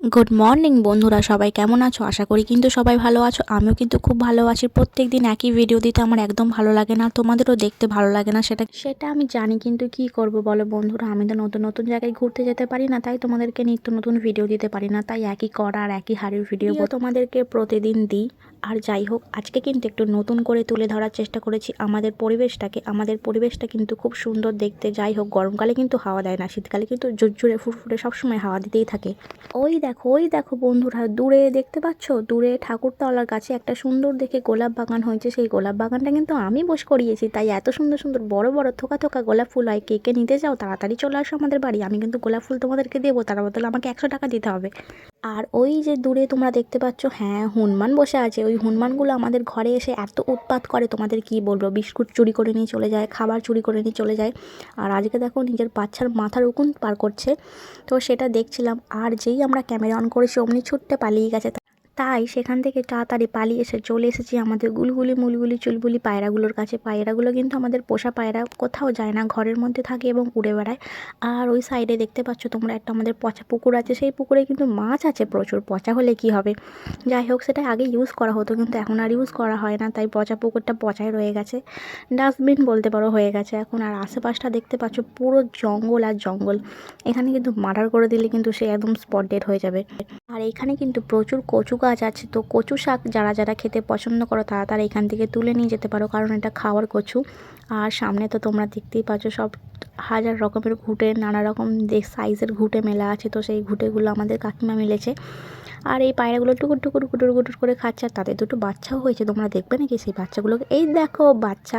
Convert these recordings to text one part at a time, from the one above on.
Good morning বন্ধুরা সবাই কেমন আছো? আশা করি কিন্তু সবাই ভালো আছো। আমিও কিন্তু খুব ভালো আছি। প্রত্যেক দিন একই ভিডিও দিতে আমার একদম ভালো লাগে না। তোমাদেরও দেখতে ভালো লাগে না সেটা সেটা আমি জানি কিন্তু কি করব বলো বন্ধুরা? আমি তো নতুন নতুন জায়গায় ঘুরতে যেতে পারি না তাই তোমাদেরকে নিত্য নতুন ভিডিও দিতে পারি না। তাই একই করা আর একই হাড়ির ভিডিও তোমাদেরকে প্রতিদিন দিই। আর যাই হোক আজকে কিন্তু একটু নতুন করে তুলে ধরার চেষ্টা করেছি আমাদের পরিবেশটাকে। আমাদের পরিবেশটা কিন্তু খুব সুন্দর দেখতে। যাই হোক গরমকালে কিন্তু হাওয়া দেয় না। শীতকালে কিন্তু জোর জোরে ফুরফুরে সবসময় হাওয়া দিতেই থাকে। ওই দেখো, ওই দেখো বন্ধুরা, দূরে দেখতে পাচ্ছ? দূরে ঠাকুরতলার কাছে একটা সুন্দর দেখে গোলাপ বাগান হয়েছে। সেই গোলাপ বাগানটা কিন্তু আমি বস করিয়েছি, তাই এত সুন্দর সুন্দর বড় বড় থোকা থোকা গোলাপ ফুল হয়। কে কে নিতে যাও তাড়াতাড়ি চলে আসো আমাদের বাড়ি। আমি কিন্তু গোলাপ ফুল তোমাদেরকে দেবো, তার বদলে আমাকে একশো টাকা দিতে হবে। আর ওই যে দূরে তোমরা দেখতে পাচ্ছ হ্যাঁ হনুমান বসে আছে। ওই হনুমানগুলো আমাদের ঘরে এসে এত উৎপাত করে, তোমাদের কি বলব? বিস্কুট চুরি করে নিয়ে চলে যায়, খাবার চুরি করে নিয়ে চলে যায়। আর আজকে দেখো নিজের বাচ্চার মাথার উকুন পার করছে। তো সেটা দেখছিলাম। আর যেই আমরা ক্যামেরা অন করেছি, অমনি ছুটতে পালিয়ে গেছে। তাই সেখান থেকে তাড়াতাড়ি পালিয়ে এসে চলে এসেছি আমাদের গুলগুলি, মুলগুলি, চুলবুলি পায়রাগুলোর কাছে। পায়রাগুলো কিন্তু আমাদের পোষা পায়রা কোথাও যায় না, ঘরের মধ্যে থাকে এবং উড়ে বেড়ায়। আর ওই সাইডে দেখতে পাচ্ছ তোমরা একটা আমাদের পচা পুকুর আছে, সেই পুকুরে কিন্তু মাছ আছে প্রচুর। পচা হলে কি হবে? যাই হোক, সেটা আগে ইউজ করা হতো, কিন্তু এখন আর ইউজ করা হয় না, তাই পচা পুকুরটা পচাই রয়ে গেছে। ডাস্টবিন বলতে পারো হয়ে গেছে। এখন আর আশেপাশটা দেখতে পাচ্ছ পুরো জঙ্গল আর জঙ্গল। এখানে কিন্তু মার্ডার করে দিলে কিন্তু সে একদম স্পট ডেড হয়ে যাবে। আর এখানে কিন্তু প্রচুর কচু গাছ আছে তো কচু শাক যারা যারা খেতে পছন্দ করো, তারা তারা এখান থেকে তুলে নিয়ে যেতে পারো। কারণ এটা খাওয়ার কচু। আর সামনে তো তোমরা দেখতেই পাচ্ছ, সব হাজার রকমের ঘুটে, নানা রকম সাইজের ঘুটে মেলা আছে। তো সেই ঘুটেগুলো আমাদের কাকিমা মিলেছে। আর এই পায়রাগুলো টুকুর টুকুর গুটুর গুটুর করে খাচ্ছে, আর তাদের দুটো বাচ্চাও হয়েছে। তোমরা দেখবে নাকি সেই বাচ্চাগুলোকে এই দেখো বাচ্চা,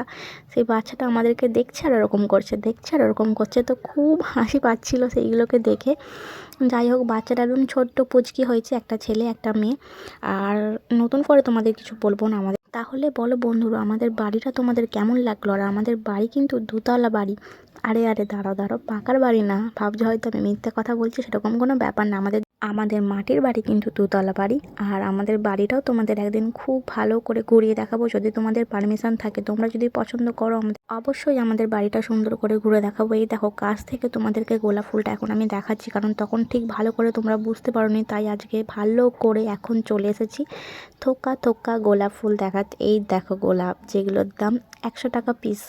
সেই বাচ্চাটা আমাদেরকে দেখছে আর ওরকম করছে, দেখছে আর ওরকম করছে। তো খুব হাসি পাচ্ছিলো সেইগুলোকে দেখে। যাই হোক বাচ্চাটা একদম ছোট্ট পুচকি হয়েছে, একটা ছেলে, একটা মেয়ে। আর নতুন করে তোমাদের কিছু বলব না আমাদের। তাহলে বলো বন্ধুরা, আমাদের বাড়িটা তোমাদের কেমন লাগল? আর আমাদের বাড়ি কিন্তু দুতলা বাড়ি। আরে আরে, দাঁড়াও দাঁড়াও, পাকার বাড়ি না। ভাবছ হয়তো আমি মিথ্যে কথা বলছি, সেরকম কোনো ব্যাপার না। আমাদের আমাদের মাটির বাড়ি কিন্তু দুতলা বাড়ি। আর আমাদের বাড়িটাও তোমাদের একদিন খুব ভালো করে ঘুরিয়ে দেখাবো যদি তোমাদের পারমিশন থাকে। তোমরা যদি পছন্দ করো আমাদের, অবশ্যই আমাদের বাড়িটা সুন্দর করে ঘুরে দেখাবো। এই দেখো, কাছ থেকে তোমাদেরকে গোলাপ ফুলটা এখন আমি দেখাচ্ছি। কারণ তখন ঠিক ভালো করে তোমরা বুঝতে পারোনি, তাই আজকে ভালো করে এখন চলে এসেছি। থোকা থোকা গোলাপ ফুল দেখাতে এই দেখো গোলাপ, যেগুলোর দাম একশো টাকা পিস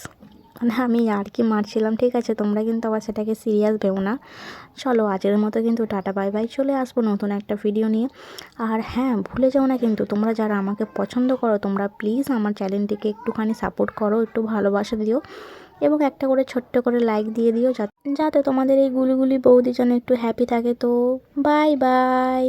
মানে আমি আর কি মারছিলাম, ঠিক আছে? তোমরা কিন্তু আবার সেটাকে সিরিয়াস ভেবো না। চলো আজের মতো কিন্তু টাটা বাই বাই চলে আসব নতুন একটা ভিডিও নিয়ে। আর হ্যাঁ ভুলে যাও না কিন্তু, তোমরা যারা আমাকে পছন্দ করো, তোমরা প্লিজ আমার চ্যানেলটিকে একটুখানি সাপোর্ট করো, একটু ভালোবাসা দিও এবং একটা করে ছোট্ট করে লাইক দিয়ে দিও যাতে তোমাদের এই গুলিগুলি বৌদি যেন একটু হ্যাপি থাকে। তো বাই বাই